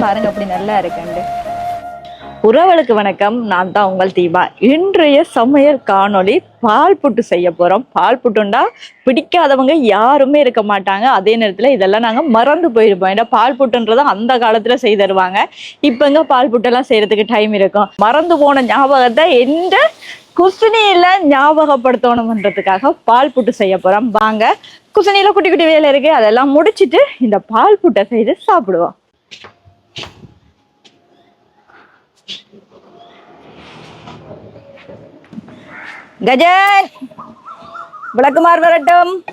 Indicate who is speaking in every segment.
Speaker 1: பாருங்க அப்படி நல்லா இருக்குண்டு உறவுகளுக்கு வணக்கம். நான் தான் உங்கள் தீபா. இன்றைய சமையல் காணொளி பால் புட்டு செய்ய போறோம். பால் புட்டுண்டா பிடிக்காதவங்க யாருமே இருக்க மாட்டாங்க. அதே நேரத்துல இதெல்லாம் நாங்க மறந்து போயிருப்போம். ஏன்னா பால் புட்டுன்றது அந்த காலத்துல செய்து தருவாங்க. இப்பங்க பால் புட்டெல்லாம் செய்யறதுக்கு டைம் இருக்கும். மறந்து போன ஞாபகத்தை எந்த குசினியில ஞாபகப்படுத்தணும்ன்றதுக்காக பால் புட்டு செய்ய போறோம். வாங்க. குசினியில குட்டி குட்டி வேலை இருக்கு. அதெல்லாம் முடிச்சிட்டு இந்த பால் புட்டை செய்து சாப்பிடுவோம். கஜன் விளக்குமார் வரட்டும்.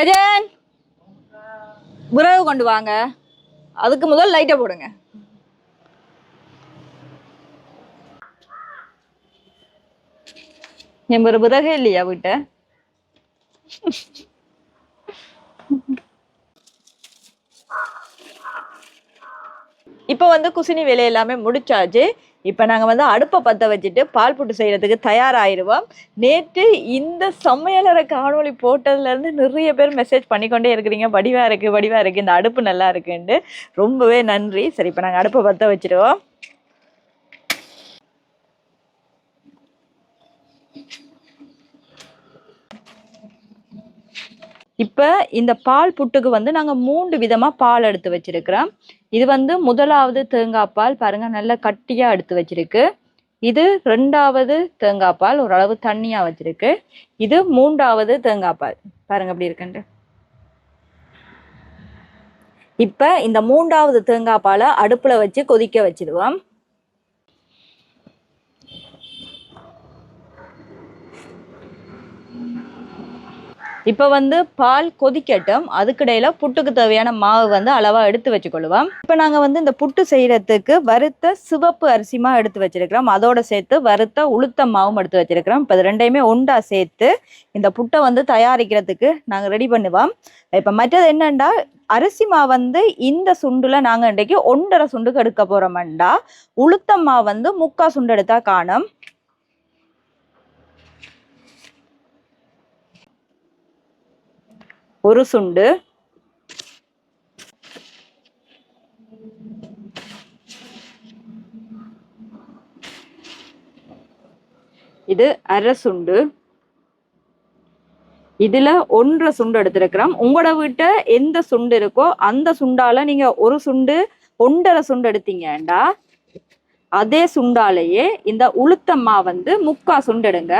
Speaker 1: கஜன் விறகு கொண்டு வாங்க. அதுக்கு முதல் லைட்டை போடுங்க. என் ஒரு விறகு இல்லையா வீட்ட? இப்போ வந்து குசினி வேலை எல்லாமே முடிச்சாச்சு. இப்போ நாங்கள் வந்து அடுப்பை பற்ற வச்சுட்டு பால் புட்டு செய்கிறதுக்கு தயாராகிடுவோம் நேற்று இந்த சமையலறை காணொளி போட்டதுலேருந்து நிறைய பேர் மெசேஜ் பண்ணிக்கொண்டே இருக்கிறீங்க. வடிவாக இருக்குது வடிவாக இருக்குது இந்த அடுப்பு நல்லா இருக்குன்ட்டு. ரொம்பவே நன்றி. சரி இப்போ நாங்கள் அடுப்பை பற்ற வச்சிடுவோம் இப்போ இந்த பால் புட்டுக்கு வந்து நாங்கள் மூன்று விதமாக பால் எடுத்து வச்சிருக்கிறோம். இது வந்து முதலாவது தேங்காய் பால் பாருங்க நல்லா கட்டியாக எடுத்து வச்சிருக்கு. இது ரெண்டாவது தேங்காய் பால் ஓரளவு தண்ணியாக வச்சிருக்கு. இது மூன்றாவது தேங்காய் பால் பாருங்க அப்படி இருக்குன்ட்டு. இப்போ இந்த மூன்றாவது தேங்காய் பாலை அடுப்பில் வச்சு கொதிக்க வச்சிடுவோம் இப்போ வந்து பால் கொதிக்கட்டும். அதுக்கிடையில புட்டுக்கு தேவையான மாவு வந்து அளவா எடுத்து வச்சுக்கொள்ளுவோம். இப்போ நாங்க வந்து இந்த புட்டு செய்யறதுக்கு வறுத்த சிவப்பு அரிசிமா எடுத்து வச்சிருக்கிறோம். அதோட சேர்த்து வறுத்த உளுத்த மாவும் எடுத்து வச்சிருக்கிறோம். இப்போ இது ரெண்டையுமே ஒண்டா சேர்த்து இந்த புட்டை வந்து தயாரிக்கிறதுக்கு நாங்க ரெடி பண்ணுவோம். இப்போ மற்றது என்னண்டா? அரிசி மாவு வந்து இந்த சுண்டுல நாங்க இன்றைக்கு ஒன்றரை சுண்டுக்கு எடுக்க போறோம்டா உளுத்த மாவு வந்து முக்கா சுண்டு எடுத்தா காணும். ஒரு சுண்டு. இது அரை சுண்டு. இதுல ஒன்றரை சுண்டு எடுத்திருக்கிறோம். உங்களோட வீட்டை எந்த சுண்டு இருக்கோ அந்த சுண்டால நீங்க ஒரு சுண்டு ஒன்றரை சுண்டு எடுத்தீங்கடா அதே சுண்டாலேயே இந்த உளுத்தம்மா வந்து முக்கா சுண்டு எடுங்க.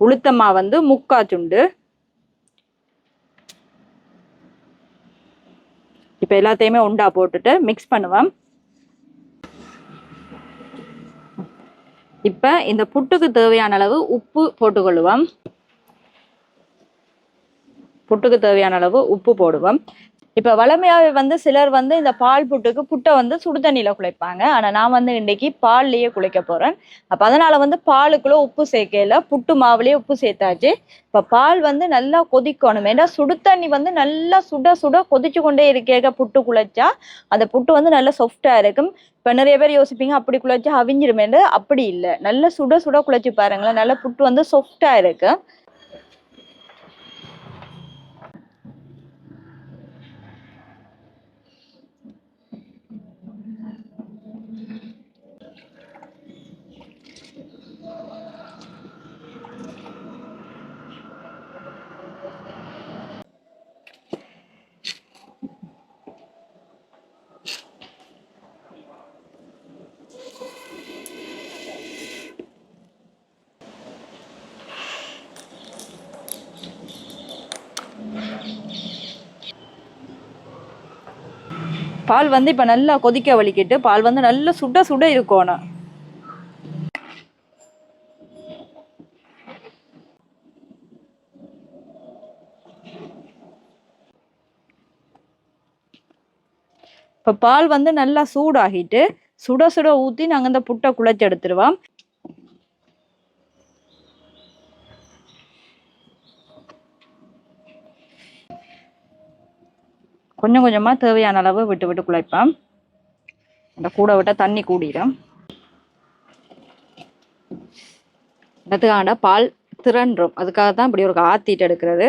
Speaker 1: உளுத்தம்மா வந்து முக்கா துண்டு இப்ப எல்லாத்தையுமே உண்டா போட்டுட்டு மிக்ஸ் பண்ணுவேன் இப்ப இந்த புட்டுக்கு தேவையான அளவு உப்பு போட்டுக்கொள்ளுவோம். புட்டுக்கு தேவையான அளவு உப்பு போடுவோம். இப்ப வளமையாவே வந்து சிலர் வந்து இந்த பால் புட்டுக்கு புட்டை வந்து சுடு தண்ணியில குழைப்பாங்க. ஆனா நான் வந்து இன்னைக்கு பால்லயே குழைக்க போறேன். அப்ப அதனால வந்து பாலுக்குள்ள உப்பு சேர்க்கையில புட்டு மாவுலயே உப்பு சேர்த்தாச்சு. இப்ப பால் வந்து நல்லா கொதிக்கணும். ஏன்னா சுடு தண்ணி வந்து நல்லா சுட சுட கொதிச்சு கொண்டே இருக்கேக புட்டு குழைச்சா அந்த புட்டு வந்து நல்லா சாஃப்டா இருக்கும். இப்ப நிறைய பேர் யோசிப்பீங்க அப்படி குழைச்சா அவிஞ்சிருமேண்டு அப்படி இல்லை. நல்லா சுட சுட குழைச்சு பாருங்களேன். நல்லா புட்டு வந்து சாஃப்டா இருக்கும் பால் வந்து இப்ப நல்லா கொதிக்க வலிக்கிட்டு பால் வந்து நல்லா சுட சுட இருக்கணும். இப்ப பால் வந்து நல்லா சூடாகிட்டு சுட சுட ஊத்தி நாங்க இந்த புட்டை குழைச்சு எடுத்துருவோம். கொஞ்சம் கொஞ்சமாக தேவையான அளவு விட்டு விட்டு குழைப்பேன். அந்த கூட விட்டால் தண்ணி கூடிடும் அதுக்காண்ட பால் திரண்டும். அதுக்காக தான் இப்படி ஒரு ஆத்திட்டு எடுக்கிறது.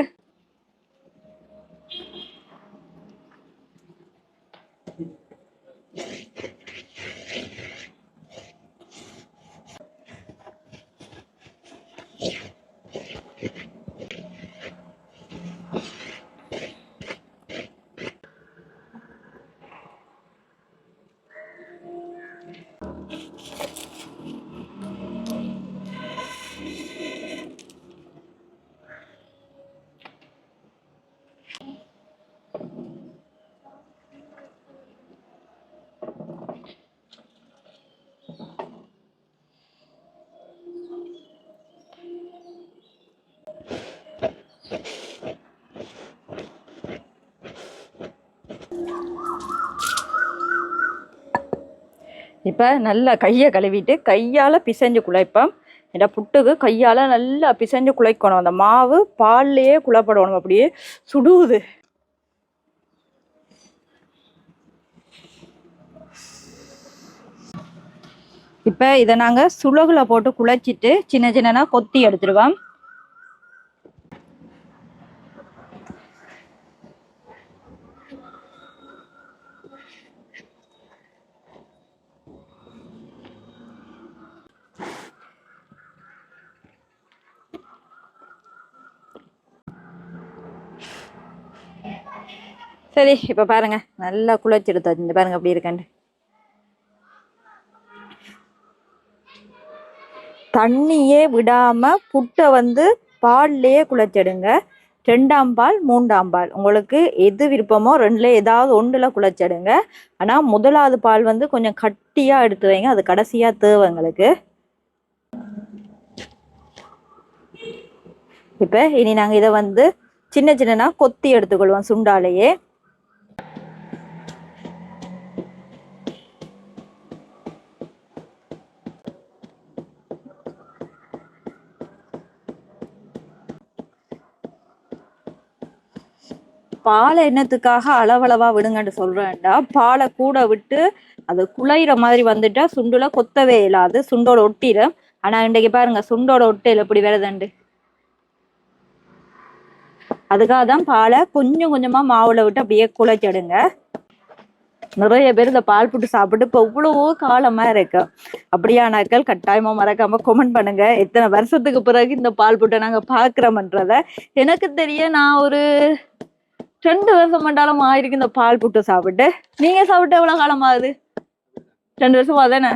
Speaker 1: இப்போ நல்லா கையை கழுவிட்டு கையால் பிசைஞ்சு குழைப்போம். ஏன்னா புட்டுக்கு கையால் நல்லா பிசைஞ்சு குழைக்கணும். அந்த மாவு பால்லையே குழப்படணும். அப்படியே சுடுவுது இப்போ இதை நாங்கள் சுளகுல போட்டு குழைச்சிட்டு சின்ன சின்னனா கொத்தி எடுத்துருவோம். சரி இப்போ பாருங்க. நல்லா குழைச்சி எடுத்தாச்சு இந்த பாருங்க அப்படி இருக்கேன் தண்ணியே விடாம புட்டை வந்து பால்லையே குழைச்சிடுங்க ரெண்டாம் பால் மூன்றாம் பால். உங்களுக்கு எது விருப்பமோ ரெண்டுல ஏதாவது ஒன்றுல குழைச்சிடுங்க ஆனால் முதலாவது பால் வந்து கொஞ்சம் கட்டியாக எடுத்து வைங்க. அது கடைசியாக தேவை எங்களுக்கு இப்போ இனி நாங்கள் இதை வந்து சின்ன சின்னனா கொத்தி எடுத்துக்கொள்வோம் சுண்டாலேயே. பாலை என்னத்துக்காக அளவளவா விடுங்கன்னு சொல்றேன்டா. பாலை கூட விட்டு அது குழையிற மாதிரி வந்துட்டா சுண்டுல கொத்தவே இல்லாது சுண்டோட ஒட்டிடும் ஆனா இன்றைக்கு பாருங்க சுண்டோட ஒட்டையில எப்படி வருதுண்டு? அதுக்காக தான் பாலை கொஞ்சம் கொஞ்சமா மாவுல விட்டு அப்படியே குழைச்சிடுங்க நிறைய பேர் இந்த பால் புட்டு சாப்பிட்டு இப்போ இவ்வளவோ காலமா இருக்கு. அப்படியானாக்கள் கட்டாயமா மறக்காம கமெண்ட் பண்ணுங்க. எத்தனை வருஷத்துக்கு பிறகு இந்த பால் புட்டை நாங்க பாக்குறோம்ன்றத எனக்கு தெரிய நான் ஒரு ரெண்டு வருஷம் மண்டாலம் ஆயிருக்கு இந்த பால் புட்டு சாப்பிட்டு. நீங்க சாப்பிட்டு எவ்வளவு காலம் ஆகுது? ரெண்டு வருஷமா தானே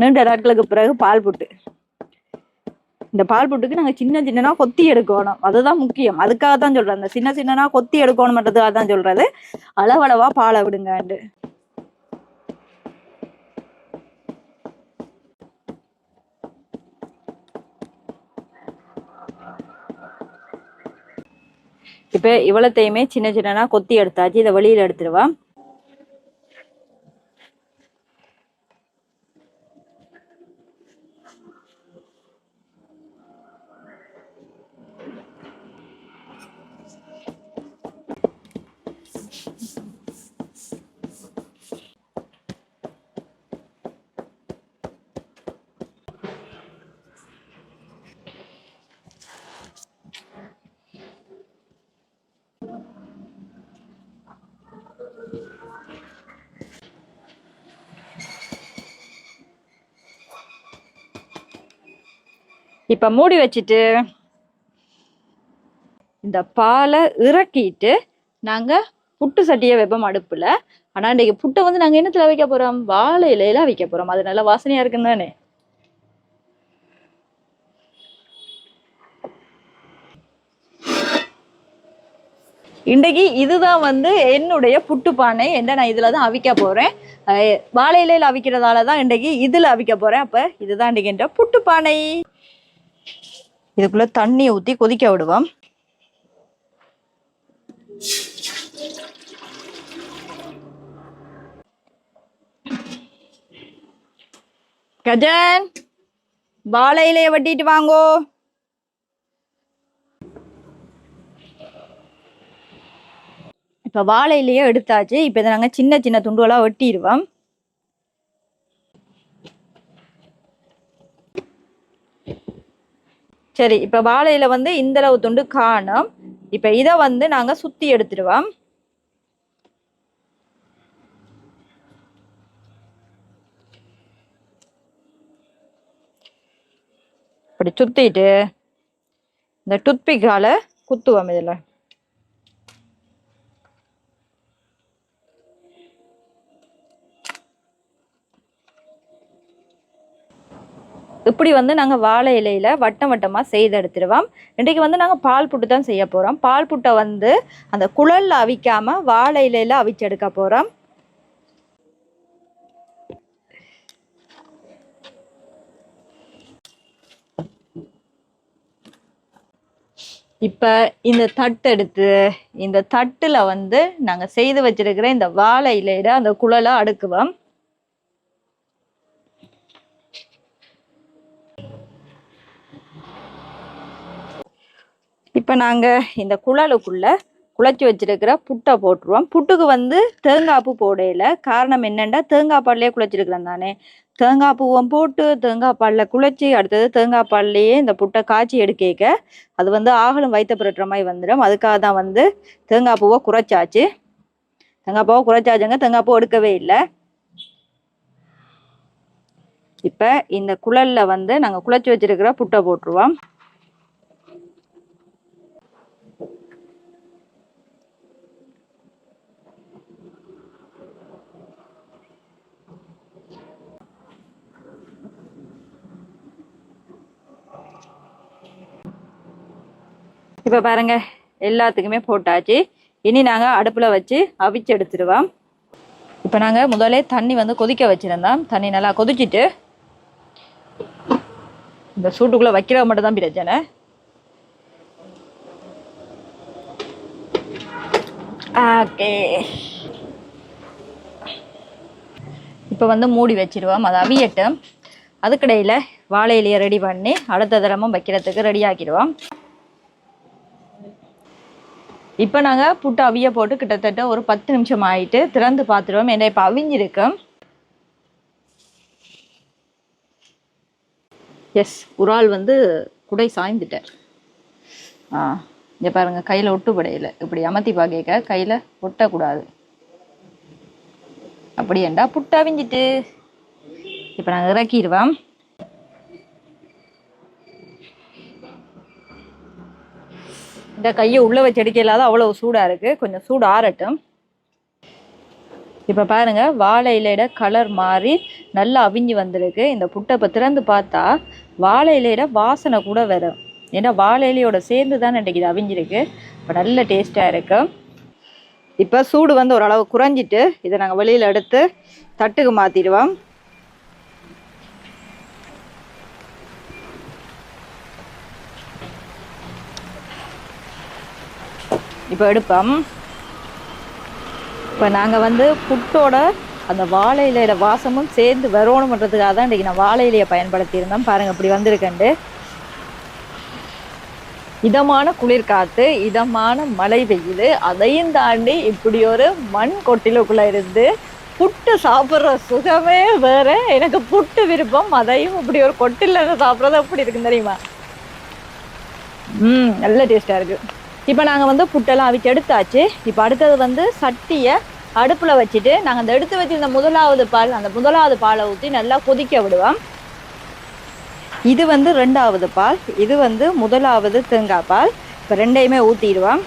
Speaker 1: நீண்ட நாட்களுக்கு பிறகு பால் புட்டு. இந்த பால் புட்டுக்கு நாங்க சின்ன சின்னனா கொத்தி எடுக்கணும். அதுதான் முக்கியம். அதுக்காக தான் சொல்றேன். அந்த சின்ன சின்னனா கொத்தி எடுக்கணும்ன்றதுக்காக தான் சொல்றது. அளவளவா பாலை விடுங்கண்டு இப்போ இவ்வளத்தையுமே சின்ன சின்னனா கொத்தி எடுத்தாச்சு இதை வெளியில் எடுத்துருவான் இப்போ மூடி வச்சுட்டு இந்த பாலை இறக்கிட்டு நாங்கள் புட்டு சட்டியை வைப்போம் அடுப்பில். ஆனால் இன்றைக்கி புட்டை வந்து நாங்கள் என்னத்தில் வைக்க போகிறோம் வாழை இலையில வைக்க போகிறோம் அது நல்லா வாசனையாக இருக்குன்னு தானே. இன்றைக்கு இதுதான் வந்து என்னுடைய புட்டு பானை. என்ன நான் இதில் தான் அவிக்க போகிறேன் வாழை இலையில் அவிக்கிறதால தான் இன்றைக்கு இதில் அவிக்க போகிறேன் அப்போ இதுதான் இன்றைக்கு என்ற புட்டு பானை. இதுக்குள்ள தண்ணியை ஊற்றி கொதிக்க விடுவோம். கஜன் வாழை இலையை வெட்டிட்டு வாங்கோ. இப்போ வாழை இலையை எடுத்தாச்சு. இப்போ இதை நாங்கள் சின்ன சின்ன துண்டுகளாக வெட்டிடுவோம். சரி இப்போ வாழையில் வந்து இந்தளவு துண்டு காணும். இப்போ இதை வந்து நாங்கள் சுற்றி எடுத்துடுவோம். இப்படி சுற்றிட்டு இந்த டுத்பிக்கால குத்துவோம் இதில். இப்படி வந்து நாங்கள் வாழை இலையில் வட்டம் வட்டமாக செய்து எடுத்துடுவோம். இன்றைக்கு வந்து நாங்கள் பால் புட்டு தான் செய்ய போகிறோம் பால் புட்டை வந்து அந்த குழலில் அவிக்காமல் வாழை இலையில் அவிச்சு எடுக்க போகிறோம் இப்போ இந்த தட்டு எடுத்து இந்த தட்டில் வந்து நாங்கள் செய்து வச்சிருக்கிற இந்த வாழை இலையில அந்த குழலை அடுக்குவோம். இப்போ நாங்கள் இந்த குழலுக்குள்ளே குழச்சி வச்சிருக்கிற புட்டை போட்டுருவோம். புட்டுக்கு வந்து தேங்காய்ப்பு போடையில் போடையில காரணம் என்னென்னா தேங்காய் பால்லையே குழச்சிருக்கிறேன் தானே. தேங்காய் பூவும் போட்டு தேங்காய் பாலில் குழச்சி அடுத்தது தேங்காய் பால்லையே இந்த புட்டை காய்ச்சி எடுக்க அது வந்து ஆகலும் வைத்த புரட்டுற மாதிரி வந்துடும் அதுக்காக தான் வந்து தேங்காய் பூவை குறைச்சாச்சு. தேங்காய் பூவை குறைச்சாச்சுங்க. தேங்காய் பூ எடுக்கவே இல்லை. இப்போ இந்த குழல்ல வந்து நாங்கள் குழச்சி வச்சிருக்கிற புட்டை போட்டுருவோம். இப்போ பாருங்க எல்லாத்துக்குமே போட்டாச்சு. இனி நாங்கள் அடுப்பில் வச்சு அவிச்சு எடுத்துடுவோம். இப்போ நாங்கள் முதலே தண்ணி வந்து கொதிக்க வச்சுருந்தோம். தண்ணி நல்லா கொதிச்சிட்டு இந்த சூட்டுக்குள்ளே வைக்கிற மட்டும் தான் பிரச்சனை. ஓகே. இப்போ வந்து மூடி வச்சிருவோம் அது அவியட்டும். அதுக்கிடையில் வாழை இலையை ரெடி பண்ணி அடுத்த தடவை வைக்கிறதுக்கு ரெடி ஆக்கிடுவோம். இப்போ நாங்கள் புட்டு அவிய போட்டு கிட்டத்தட்ட ஒரு பத்து நிமிஷம் ஆயிட்டு திறந்து பார்த்துருவோம் ஏன்னா இப்போ அவிஞ்சிருக்கு. எஸ் உரால் வந்து குடை சாய்ந்துட்டார். ஆ இங்கே பாருங்க கையில் ஒட்டுப்படையில் இப்படி அமர்த்தி பார்க்க கையில் ஒட்டக்கூடாது. அப்படியேண்டா புட்டு அவிஞ்சிட்டு. இப்போ நாங்கள் இறக்கிடுவோம். இந்த கையை உள்ளே வச்சு எடுக்க அவ்வளோ சூடாக இருக்குது கொஞ்சம் சூடு ஆறட்டும். இப்போ பாருங்கள் வாழை இலையோட கலர் மாறி நல்லா அவிஞ்சு வந்திருக்கு. இந்த புட்டை இப்போ திறந்து பார்த்தா வாழை இலையோட வாசனை கூட வரும் ஏன்னா வாழை இலையோட சேர்ந்து தான் இன்றைக்கு இது அவிஞ்சிருக்கு. இப்போ நல்ல டேஸ்ட்டாக இருக்கும் இப்போ சூடு வந்து ஓரளவு குறைஞ்சிட்டு இதை நாங்கள் வெளியில் எடுத்து தட்டுக்கு மாற்றிடுவோம் இப்போ எடுப்போம். இப்போ நாங்கள் வந்து புட்டோட அந்த வாழை இலையில வாசமும் சேர்ந்து வரோணுன்றதுக்காக தான் இன்றைக்கி நான் வாழை இலையை பயன்படுத்தியிருந்தேன் பாருங்கள் இப்படி வந்திருக்கண்டு. இதமான குளிர்காத்து இதமான மழை பெய்யுது அதையும் தாண்டி இப்படி ஒரு மண் கொட்டிலுக்குள்ளே இருந்து புட்டு சாப்பிட்ற சுகமே வேற. எனக்கு புட்டு விருப்பம் அதையும் இப்படி ஒரு கொட்டில சாப்பிட்றது எப்படி இருக்குன்னு தெரியுமா? ம் நல்ல டேஸ்ட்டாக இருக்குது இப்போ நாங்கள் வந்து புட்டெல்லாம் அவிச்சு எடுத்தாச்சு. இப்போ அடுத்தது வந்து சட்டியை அடுப்பில் வச்சுட்டு நாங்கள் அந்த எடுத்து வச்சிருந்த முதலாவது பால் அந்த முதலாவது பாலை ஊற்றி நல்லா கொதிக்க விடுவோம். இது வந்து ரெண்டாவது பால். இது வந்து முதலாவது தேங்காய் பால். இப்போ ரெண்டையுமே ஊற்றிடுவோம்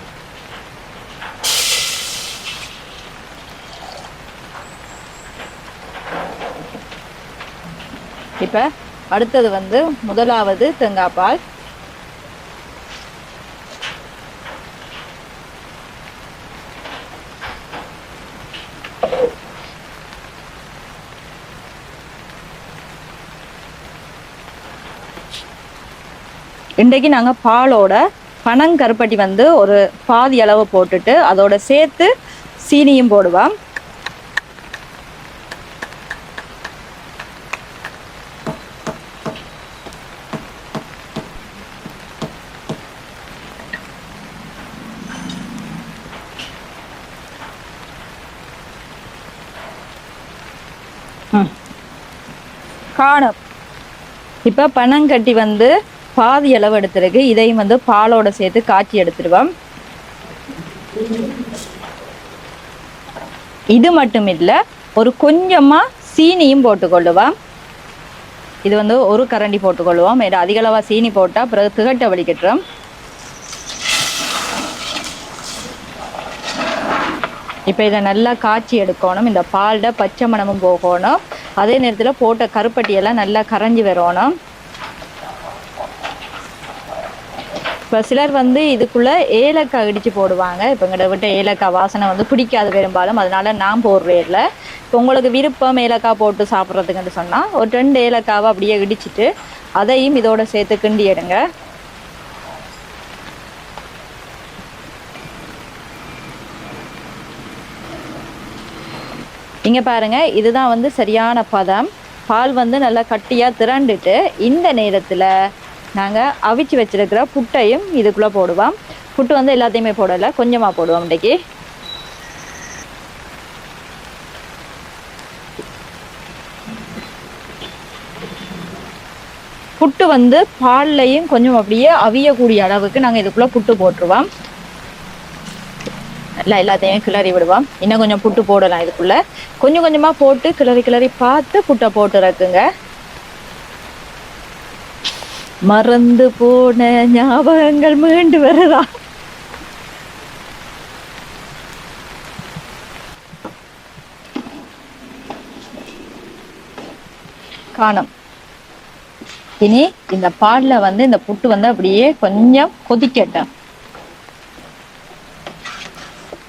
Speaker 1: இப்போ அடுத்தது வந்து முதலாவது தேங்காய் பால். இன்றைக்கு நாங்கள் பாலோட பனங்கருப்பட்டி வந்து ஒரு பாதி அளவு போட்டுட்டு அதோட சேர்த்து சீனியும் போடுவோம். காணும். இப்போ பனங்கட்டி வந்து பாதி அளவு எடுத்துருக்கு. இதையும் வந்து பாலோட சேர்த்து காய்ச்சி எடுத்துருவோம். இது மட்டும் இல்லை ஒரு கொஞ்சமாக சீனியும் போட்டுக்கொள்ளுவோம். இது வந்து ஒரு கரண்டி போட்டுக்கொள்ளுவோம். இது அதிகளவாக சீனி போட்டால் பிறகு திகட்ட வலிக்கட்டுறோம் இப்போ இதை நல்லா காய்ச்சி எடுக்கணும். இந்த பாலில் பச்சை மணமும் போகணும். அதே நேரத்தில் போட்ட கருப்பட்டியெல்லாம் நல்லா கரைஞ்சி வரணும். இப்போ சிலர் வந்து இதுக்குள்ளே ஏலக்காய் இடித்து போடுவாங்க. இப்போ எங்கிட்ட விட்ட ஏலக்காய் வாசனை வந்து பிடிக்காது பெரும்பாலும். அதனால நான் போடுறேன் இல்லை இப்போ உங்களுக்கு விருப்பம் ஏலக்காய் போட்டு சாப்பிட்றதுக்குன்னு சொன்னால் ஒரு ரெண்டு ஏலக்காவை அப்படியே இடிச்சிட்டு அதையும் இதோட சேர்த்து கிண்டி எடுங்க. இங்கே பாருங்க இதுதான் வந்து சரியான பதம். பால் வந்து நல்லா கட்டியாக திரண்டுட்டு இந்த நேரத்தில் நாங்கள் அவிச்சு வச்சிருக்கிற புட்டையும் இதுக்குள்ளே போடுவோம். புட்டு வந்து எல்லாத்தையுமே போடலை கொஞ்சமாக போடுவோம் இன்றைக்கி. புட்டு வந்து பால்லையும் கொஞ்சம் அப்படியே அவியக்கூடிய அளவுக்கு நாங்கள் இதுக்குள்ளே புட்டு போட்டுருவோம். எல்லாம் எல்லாத்தையும் கிளறி விடுவோம். இன்னும் கொஞ்சம் புட்டு போடலாம் இதுக்குள்ளே. கொஞ்சம் கொஞ்சமாக போட்டு கிளறி கிளறி பார்த்து புட்டை போட்டு இறக்குங்க மறந்து போன ஞாபகங்கள் மீண்டு வருதா? காணும். இனி இந்த பால்ல வந்து இந்த புட்டு வந்து அப்படியே கொஞ்சம் கொதிக்கட்டும்.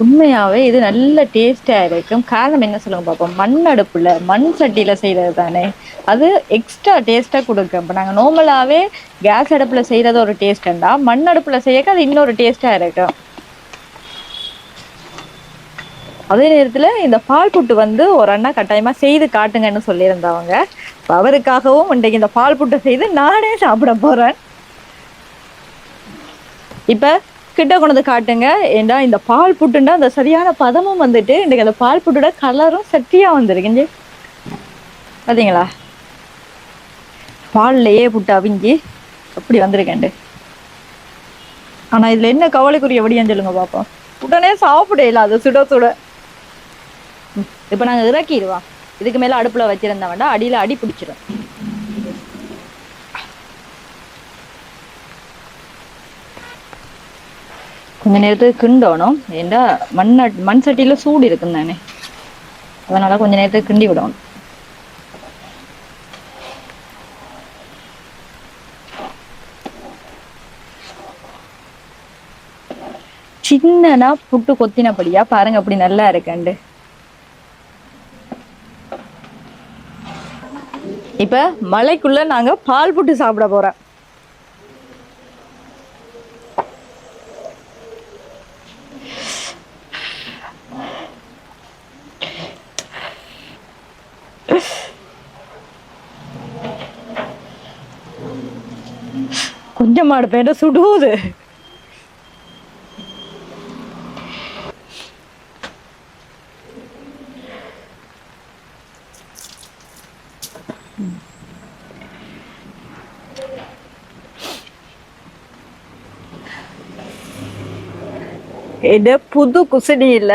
Speaker 1: உண்மையாவே இது நல்ல டேஸ்டா இருக்கும். காரணம் என்ன சொல்லுங்க பார்ப்போம் மண் அடுப்புல மண் சட்டியில செய்யறது தானே. அது எக்ஸ்ட்ரா டேஸ்டா கொடுக்கும். இப்போ நாங்கள் நார்மலாகவே கேஸ் அடுப்புல செய்யறது ஒரு டேஸ்டா மண் அடுப்புல செய்யக்க அது இன்னொரு டேஸ்டா இருக்கும். அதே நேரத்துல இந்த பால் புட்டு வந்து ஒரு அண்ணா கட்டாயமா செய்து காட்டுங்கன்னு சொல்லியிருந்தவங்க. அவருக்காகவும் இன்றைக்கு இந்த பால் புட்டை செய்து நானே சாப்பிட போறேன். இப்போ கிட்ட கொண்டு வந்து காட்டுங்க. ஏண்டா இந்த பால் புட்டுண்டா அந்த சரியான பதமும் வந்துட்டு இன்றைக்கு அந்த பால் புட்டோட கலரும் சட்டியா வந்திருக்கு. பார்த்தீங்களா பால்லையே புட்டு அவிஞ்சி அப்படி வந்திருக்கேன்டு ஆனால் இதில் என்ன கவலைக்குரிய வடியான்னு சொல்லுங்க பார்ப்போம் உடனே சாப்பிடல அது சுட சுட. இப்போ நாங்கள் இறக்கிடுவோம். இதுக்கு மேலே அடுப்பில் வச்சிருந்தா வேண்டாம் அடியில் அடி பிடிச்சிரும். கொஞ்ச நேரத்துக்கு கிண்டணும். ஏண்டா மண் அட்- மண் சட்டியில சூடு இருக்கும் தானே. அதனால கொஞ்ச நேரத்துக்கு கிண்டி விடணும். சின்னனா புட்டு கொத்தினபடியா பாருங்க அப்படி நல்லா இருக்கண்டு. இப்ப மலைக்குள்ள நாங்க பால் புட்டு சாப்பிட போறோம். கொஞ்சமா எடுப்பேன் சுடுவது இது புது குசினியில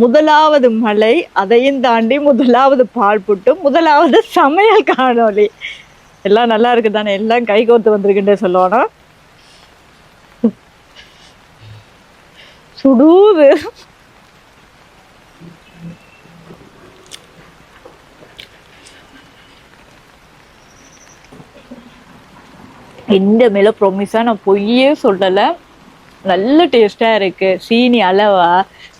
Speaker 1: முதலாவது மலை அதையும் தாண்டி முதலாவது பால் புட்டு முதலாவது சமையல் காணொளி. எல்லாம் நல்லா இருக்கு தானே? எல்லாம் கை கோத்து வந்திருக்குன்றே சொல்லுவானா? சுடுது. இந்த மேல ப்ரொமிஸா நான் பொய்யே சொல்லலை. நல்ல டேஸ்டா இருக்கு. சீனி அளவா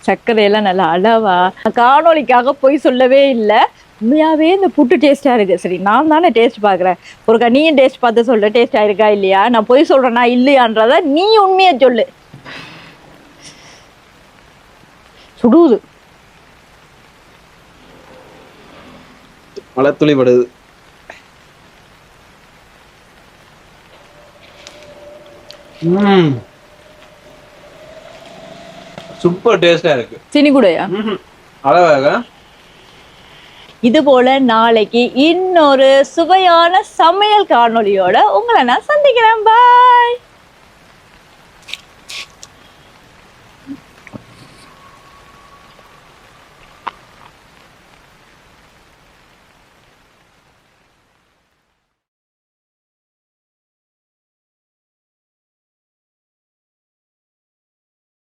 Speaker 1: சர்க்கரையெல்லாம் நல்லா அளவா. காணொலிக்காக காணொளிக்காக பொய் சொல்லவே இல்லை. உண்மையாவே இந்த புட்டு டேஸ்டா இருக்கு. சரி நான் தானே டேஸ்ட் பார்க்குறேன். ஒருக்கா நீயும் டேஸ்ட் பார்த்து சொல்லு. டேஸ்ட் ஆயிருக்கா இல்லையா? நான் பொய் சொல்றேனா இல்லையான்றத நீ உண்மையை சொல்லு. சுடுது.
Speaker 2: மழை துளி படுது ம் சூப்பர் டேஸ்டா இருக்கு.
Speaker 1: சீனி கூடயா?
Speaker 2: அளவாக
Speaker 1: இதுபோல் நாளைக்கு இன்னொரு சுவையான சமையல் காணொலியோட உங்களை நான் சந்திக்கிறேன். பாய்